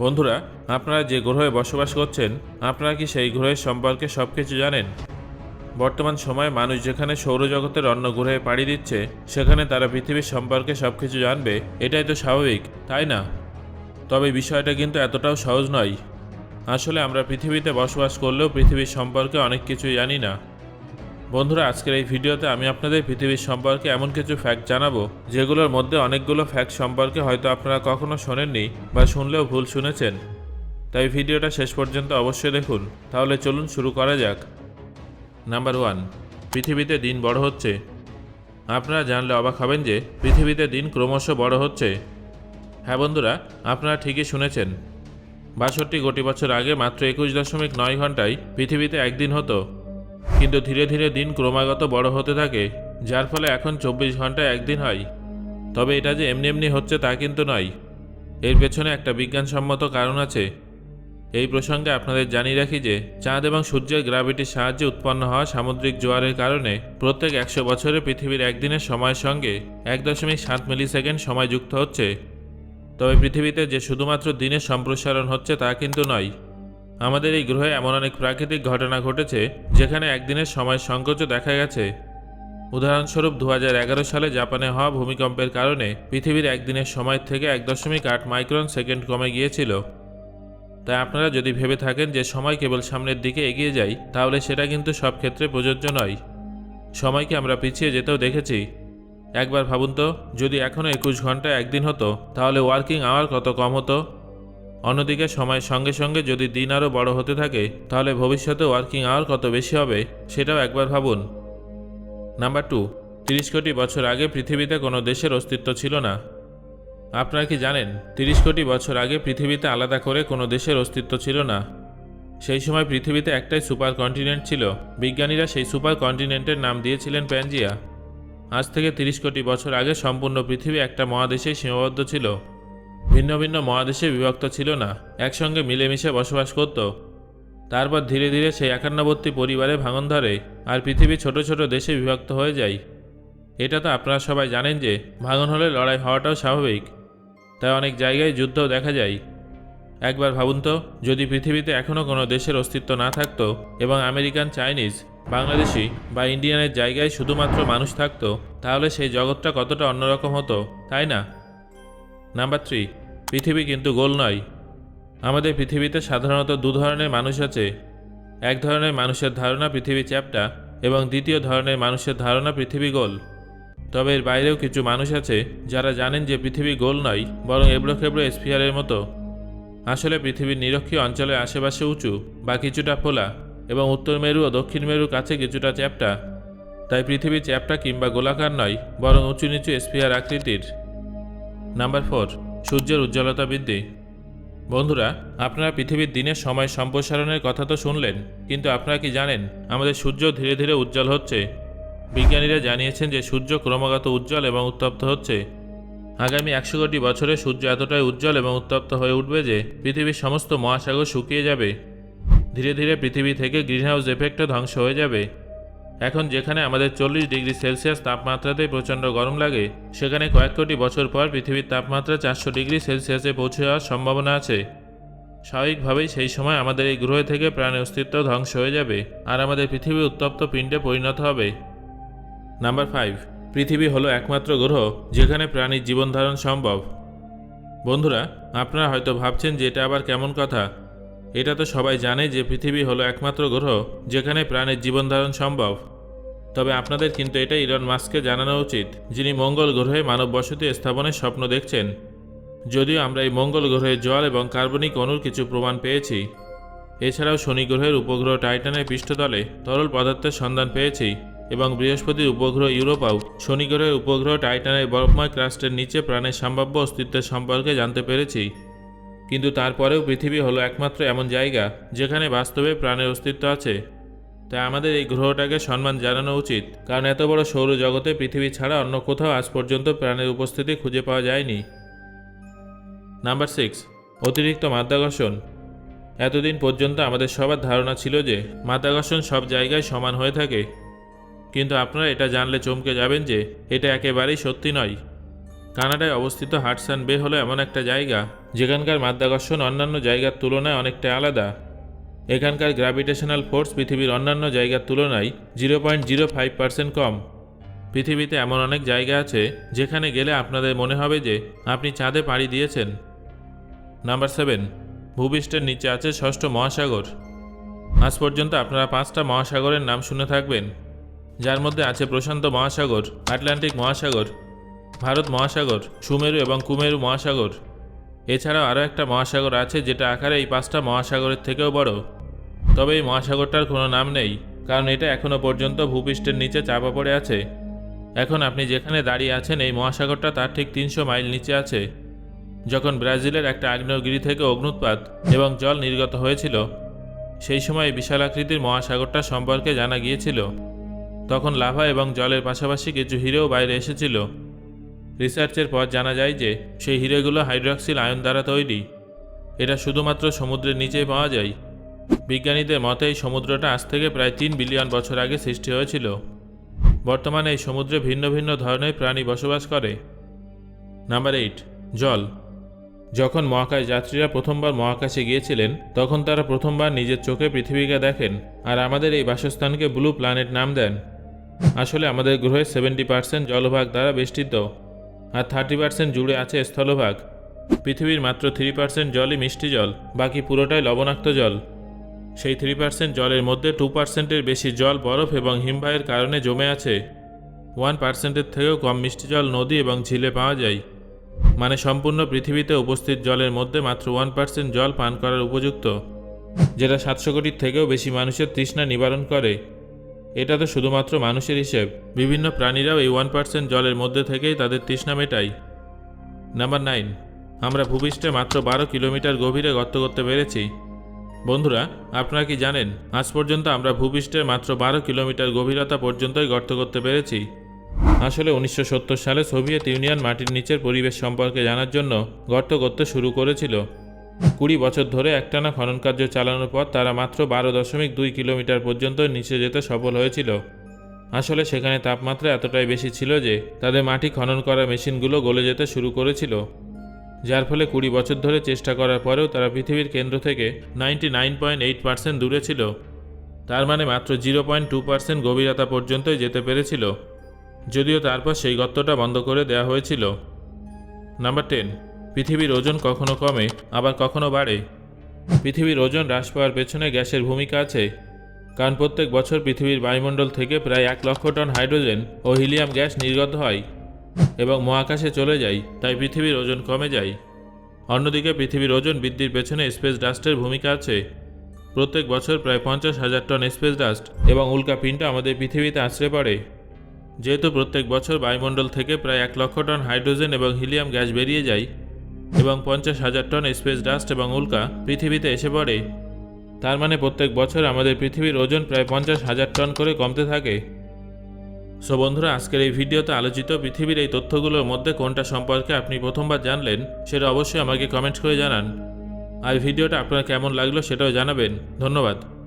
বন্ধুরা, আপনারা যে গ্রহে বসবাস করছেন, আপনারা কি সেই গ্রহের সম্পর্কে সব কিছু জানেন? বর্তমান সময়ে মানুষ যেখানে সৌরজগতের অন্য গ্রহে পাড়ি দিচ্ছে, সেখানে তারা পৃথিবীর সম্পর্কে সব কিছু জানবে, এটাই তো স্বাভাবিক, তাই না? তবে বিষয়টা কিন্তু এতটাও সহজ নয়। আসলে আমরা পৃথিবীতে বসবাস করলেও পৃথিবীর সম্পর্কে অনেক কিছুই জানি না। বন্ধুরা, আজকের এই ভিডিওতে আমি আপনাদের পৃথিবীর সম্পর্কে এমন কিছু ফ্যাক্ট জানাব, যেগুলোর মধ্যে অনেকগুলো ফ্যাক্ট সম্পর্কে হয়তো আপনারা কখনো শোনেননি বা শুনলেও ভুল শুনেছেন। তাই ভিডিওটা শেষ পর্যন্ত অবশ্যই দেখুন। তাহলে চলুন শুরু করা যাক। নাম্বার ওয়ান পৃথিবীতে দিন বড় হচ্ছে। আপনারা জানলে অবাক হবেন যে পৃথিবীতে দিন ক্রমশ বড় হচ্ছে। হ্যাঁ বন্ধুরা, আপনারা ঠিকই শুনেছেন। বাষট্টি কোটি বছর আগে মাত্র একুশ দশমিক নয় ঘন্টায় পৃথিবীতে একদিন হতো। কিন্তু ধীরে ধীরে দিন ক্রমাগত বড় হতে থাকে, যার ফলে এখন চব্বিশ ঘন্টায় একদিন হয়। তবে এটা যে এমনি এমনি হচ্ছে তা কিন্তু নয়। এর পেছনে একটা বিজ্ঞানসম্মত কারণ আছে। এই প্রসঙ্গে আপনাদের জানিয়ে রাখি যে, চাঁদ এবং সূর্যের গ্রাভিটির সাহায্যে উৎপন্ন হওয়া সামুদ্রিক জোয়ারের কারণে প্রত্যেক একশো বছরে পৃথিবীর একদিনের সময়ের সঙ্গে এক দশমিক সাত মিলি সেকেন্ড সময় যুক্ত হচ্ছে। তবে পৃথিবীতে যে শুধুমাত্র দিনের সম্প্রসারণ হচ্ছে তা কিন্তু নয়। আমাদের এই গ্রহে এমন অনেক প্রাকৃতিক ঘটনা ঘটেছে, যেখানে একদিনের সময় সংকোচও দেখা গেছে। উদাহরণস্বরূপ দু হাজার এগারো সালে জাপানে হওয়া ভূমিকম্পের কারণে পৃথিবীর একদিনের সময় থেকে এক দশমিক আট মাইক্রন সেকেন্ড কমে গিয়েছিল। তাই আপনারা যদি ভেবে থাকেন যে সময় কেবল সামনের দিকে এগিয়ে যায়, তাহলে সেটা কিন্তু সব ক্ষেত্রে প্রযোজ্য নয়। সময়কে আমরা পিছিয়ে যেতেও দেখেছি। একবার ভাবুন তো, যদি এখনও একুশ ঘণ্টা একদিন হতো, তাহলে ওয়ার্কিং আওয়ার কত কম হতো? অন্যদিকে সময়ের সঙ্গে সঙ্গে যদি দিন আরও বড় হতে থাকে, তাহলে ভবিষ্যতে ওয়ার্কিং আওয়ার কত বেশি হবে, সেটাও একবার ভাবুন। নাম্বার টু, তিরিশ কোটি বছর আগে পৃথিবীতে কোনো দেশের অস্তিত্ব ছিল না। আপনারা কি জানেন, তিরিশ কোটি বছর আগে পৃথিবীতে আলাদা করে কোনো দেশের অস্তিত্ব ছিল না? সেই সময় পৃথিবীতে একটাই সুপার কন্টিনেন্ট ছিল। বিজ্ঞানীরা সেই সুপার কন্টিনেন্টের নাম দিয়েছিলেন প্যানজিয়া। আজ থেকে তিরিশ কোটি বছর আগে সম্পূর্ণ পৃথিবী একটা মহাদেশেই সীমাবদ্ধ ছিল। ভিন্ন ভিন্ন মহাদেশে বিভক্ত ছিল না, একসঙ্গে মিলেমিশে বসবাস করত। তারপর ধীরে ধীরে সেই একান্নবর্তী পরিবারে ভাঙন ধরে আর পৃথিবী ছোট ছোট দেশে বিভক্ত হয়ে যায়। এটা তো আপনারা সবাই জানেন যে, ভাঙন হলে লড়াই হওয়াটাও স্বাভাবিক। তাই অনেক জায়গায় যুদ্ধও দেখা যায়। একবার ভাবুন তো, যদি পৃথিবীতে এখনও কোনো দেশের অস্তিত্ব না থাকতো এবং আমেরিকান, চাইনিজ, বাংলাদেশি বা ইন্ডিয়ানের জায়গায় শুধুমাত্র মানুষ থাকতো, তাহলে সেই জগৎটা কতটা অন্যরকম হতো, তাই না? নাম্বার থ্রি পৃথিবী কিন্তু গোল নয়। আমাদের পৃথিবীতে সাধারণত দু ধরনের মানুষ আছে। এক ধরনের মানুষের ধারণা পৃথিবী চ্যাপ্টা এবং দ্বিতীয় ধরনের মানুষের ধারণা পৃথিবী গোল। তবে এর বাইরেও কিছু মানুষ আছে যারা জানেন যে পৃথিবী গোল নয়, বরং এবড়ো খেবড়ো স্পিয়ারের মতো। আসলে পৃথিবীর নিরক্ষীয় অঞ্চলের আশেপাশে উঁচু বা কিছুটা ফোলা এবং উত্তর মেরু ও দক্ষিণ মেরুর কাছে কিছুটা চ্যাপ্টা। তাই পৃথিবী চ্যাপ্টা কিংবা গোলাকার নয়, বরং উঁচু নিচু স্পিয়ার আকৃতির। নাম্বার ফোর সূর্যের উজ্জ্বলতা বৃদ্ধি। বন্ধুরা, আপনারা পৃথিবীর দিনের সময় সম্প্রসারণের কথা তো শুনলেন, কিন্তু আপনারা কি জানেন, আমাদের সূর্য ধীরে ধীরে উজ্জ্বল হচ্ছে? বিজ্ঞানীরা জানিয়েছেন যে সূর্য ক্রমাগত উজ্জ্বল এবং উত্তপ্ত হচ্ছে। আগামী একশো কোটি বছরে সূর্য এতটাই উজ্জ্বল এবং উত্তপ্ত হয়ে উঠবে যে পৃথিবীর সমস্ত মহাসাগর শুকিয়ে যাবে। ধীরে ধীরে পৃথিবী থেকে গ্রিনহাউস এফেক্টও ধ্বংস হয়ে যাবে। এখন যেখানে আমাদের চল্লিশ ডিগ্রি সেলসিয়াস তাপমাত্রাতেই প্রচণ্ড গরম লাগে, সেখানে কয়েক কোটি বছর পর পৃথিবীর তাপমাত্রা চারশো ডিগ্রি সেলসিয়াসে পৌঁছে যাওয়ার সম্ভাবনা আছে। স্বাভাবিকভাবেই সেই সময় আমাদের এই গ্রহে থেকে প্রাণের অস্তিত্ব ধ্বংস হয়ে যাবে, আর আমাদের পৃথিবী উত্তপ্ত পিণ্ডে পরিণত হবে। নাম্বার ফাইভ, পৃথিবী হলো একমাত্র গ্রহ যেখানে প্রাণীর জীবন ধারণ সম্ভব। বন্ধুরা, আপনারা হয়তো ভাবছেন যে এটা আবার কেমন কথা? এটা তো সবাই জানে যে পৃথিবী হলো একমাত্র গ্রহ যেখানে প্রাণের জীবন ধারণ সম্ভব। তবে আপনাদের কিন্তু এটা ইলন মাস্ককে জানানো উচিত, যিনি মঙ্গল গ্রহে মানব বসতি স্থাপনের স্বপ্ন দেখছেন। যদিও আমরা এই মঙ্গল গ্রহে জল এবং কার্বনিক অণুর কিছু প্রমাণ পেয়েছি। এছাড়াও শনি গ্রহের উপগ্রহ টাইটানের পৃষ্ঠতলে তরল পদার্থের সন্ধান পেয়েছি এবং বৃহস্পতির উপগ্রহ ইউরোপাও শনি গ্রহের উপগ্রহ টাইটানের বরফময় ক্রাস্টের নিচে প্রাণের সম্ভাব্য অস্তিত্বের সম্পর্কে জানতে পেরেছি। কিন্তু তারপরেও পৃথিবী হলো একমাত্র এমন জায়গা, যেখানে বাস্তবে প্রাণের অস্তিত্ব আছে। তাই আমাদের এই গ্রহটাকে সম্মান জানানো উচিত। কারণ এত বড় সৌরজগতে পৃথিবী ছাড়া অন্য কোথাও আজ পর্যন্ত প্রাণের উপস্থিতি খুঁজে পাওয়া যায়নি। নাম্বার সিক্স, অতিরিক্ত মাধ্যাকর্ষণ। এতদিন পর্যন্ত আমাদের সবার ধারণা ছিল যে মাধ্যাকর্ষণ সব জায়গায় সমান হয়ে থাকে। কিন্তু আপনারা এটা জানলে চমকে যাবেন যে এটা একেবারেই সত্যি নয়। কানাডায় অবস্থিত হাটসান বে হলো এমন একটা জায়গা, যেখানকার মাধ্যাকর্ষণ অন্যান্য জায়গার তুলনায় অনেকটা আলাদা। এখানকার গ্র্যাভিটেশনাল ফোর্স পৃথিবীর অন্যান্য জায়গার তুলনায় zero point zero five percent কম। পৃথিবীতে এমন অনেক জায়গা আছে যেখানে গেলে আপনাদের মনে হবে যে আপনি চাঁদে পাড়ি দিয়েছেন। নাম্বার সেভেন, ভূপৃষ্ঠের নিচে আছে ষষ্ঠ মহাসাগর। আজ পর্যন্ত আপনারা পাঁচটা মহাসাগরের নাম শুনে থাকবেন। যার মধ্যে আছে প্রশান্ত মহাসাগর, আটলান্টিক মহাসাগর, ভারত মহাসাগর, সুমেরু এবং কুমেরু মহাসাগর। এছাড়াও আরও একটা মহাসাগর আছে যেটা আকারে এই পাঁচটা মহাসাগরের থেকেও বড়। তবে এই মহাসাগরটার কোনো নাম নেই, কারণ এটা এখনও পর্যন্ত ভূপৃষ্ঠের নিচে চাপা পড়ে আছে। এখন আপনি যেখানে দাঁড়িয়ে আছেন, এই মহাসাগরটা তার ঠিক তিনশো মাইল নিচে আছে। যখন ব্রাজিলের একটা আগ্নেয়গিরি থেকে অগ্নুৎপাত এবং জল নির্গত হয়েছিল, সেই সময় বিশাল আকৃতির মহাসাগরটা সম্পর্কে জানা গিয়েছিল। তখন লাভা এবং জলের পাশাপাশি কিছু হিরেও বাইরে এসেছিল। রিসার্চের পর জানা যায় যে, সেই হিরেগুলো হাইড্রক্সিল আয়ন দ্বারা তৈরি। এটা শুধুমাত্র সমুদ্রের নিচেই পাওয়া যায়। বিজ্ঞানীদের মতে, এই সমুদ্রটা আজ থেকে প্রায় তিন বিলিয়ন বছর আগে সৃষ্টি হয়েছিল। বর্তমানে এই সমুদ্রে ভিন্ন ভিন্ন ধরনের প্রাণী বসবাস করে। নাম্বার এইট, জল। যখন মহাকাশ যাত্রীরা প্রথমবার মহাকাশে গিয়েছিলেন, তখন তারা প্রথমবার নিজের চোখে পৃথিবীকে দেখেন আর আমাদের এই বাসস্থানকে ব্লু প্ল্যানেট নাম দেন। আসলে আমাদের গ্রহের সেভেন্টি পার্সেন্ট জলভাগ দ্বারা বেষ্টিত আর থার্টি পার্সেন্ট জুড়ে আছে স্থলভাগ। পৃথিবীর মাত্র থ্রি পার্সেন্ট জলই মিষ্টি জল, বাকি পুরোটাই লবণাক্ত জল। সেই থ্রি পার্সেন্ট জলের মধ্যে টু পার্সেন্টের বেশি জল, বরফ এবং হিমবাহের কারণে জমে আছে। ওয়ান পার্সেন্টের থেকেও কম মিষ্টি জল নদী এবং ঝিলে পাওয়া যায়। মানে সম্পূর্ণ পৃথিবীতে উপস্থিত জলের মধ্যে মাত্র ওয়ান পার্সেন্ট জল পান করার উপযুক্ত, যেটা সাতশো কোটির থেকেও বেশি মানুষের তৃষ্ণা নিবারণ করে। এটা তো শুধুমাত্র মানুষের হিসেব। বিভিন্ন প্রাণীরাও এই ওয়ান পার্সেন্ট জলের মধ্যে থেকেই তাদের তৃষ্ণা মেটায়। নাম্বার নাইন আমরা ভূপৃষ্ঠে মাত্র বারো কিলোমিটার গভীরে গর্ত করতে পেরেছি। বন্ধুরা, আপনারা কি জানেন, আজ পর্যন্ত আমরা ভূপৃষ্ঠের মাত্র বারো কিলোমিটার গভীরতা পর্যন্তই গর্ত করতে পেরেছি। আসলে উনিশশো সত্তর সালে সোভিয়েত ইউনিয়ন মাটির নিচের পরিবেশ সম্পর্কে জানার জন্য গর্ত করতে শুরু করেছিল। কুড়ি বছর ধরে একটানা খনন কার্য চালানোর পর তারা মাত্র বারো দশমিক দুই কিলোমিটার পর্যন্ত নিচে যেতে সফল হয়েছিল। আসলে সেখানে তাপমাত্রা এতটাই বেশি ছিল যে তাদের মাটি খনন করা মেশিনগুলো গলে যেতে শুরু করেছিল। যার ফলে কুড়ি বছর ধরে চেষ্টা করার পরেও তারা পৃথিবীর কেন্দ্র থেকে ninety nine point eight percent দূরে ছিল। তার মানে মাত্র জিরো পয়েন্ট টু পার্সেন্ট গভীরতা পর্যন্তই যেতে পেরেছিল। যদিও তারপর সেই গর্তটা বন্ধ করে দেওয়া হয়েছিল। নাম্বার টেন পৃথিবীর ওজন কখনো কমে, আবার কখনো বাড়ে। পৃথিবীর ওজন হ্রাস পাওয়ার পেছনে গ্যাসের ভূমিকা আছে। কারণ প্রত্যেক বছর পৃথিবীর বায়ুমণ্ডল থেকে প্রায় এক লক্ষ টন হাইড্রোজেন ও হিলিয়াম গ্যাস নির্গত হয়। এবং মহাকাশে চলে যায় তাই পৃথিবীর ওজন কমে যায় অন্যদিকে পৃথিবীর ওজন বৃদ্ধির পেছনে স্পেস ডাস্টের ভূমিকা আছে। প্রত্যেক বছর প্রায় পঞ্চাশ হাজার টন স্পেস ডাস্ট এবং উল্কাপিণ্ড আমাদের পৃথিবীতে আছড়ে পড়ে। যেহেতু প্রত্যেক বছর বায়ুমণ্ডল থেকে প্রায় এক লক্ষ টন হাইড্রোজেন এবং হিলিয়াম গ্যাস বেরিয়ে যায় এবং পঞ্চাশ হাজার টন স্পেস ডাস্ট এবং উল্কা পৃথিবীতে এসে পড়ে। তার মানে প্রত্যেক বছর আমাদের পৃথিবীর ওজন প্রায় পঞ্চাশ হাজার টন করে কমতে থাকে। সো বন্ধুরা, আজকের এই ভিডিওতে আলোচিত পৃথিবীর এই তথ্যগুলোর মধ্যে কোনটা সম্পর্কে আপনি প্রথমবার জানলেন, সেটা অবশ্যই আমাকে কমেন্ট করে জানান। আর ভিডিওটা আপনার কেমন লাগল সেটাও জানাবেন। ধন্যবাদ।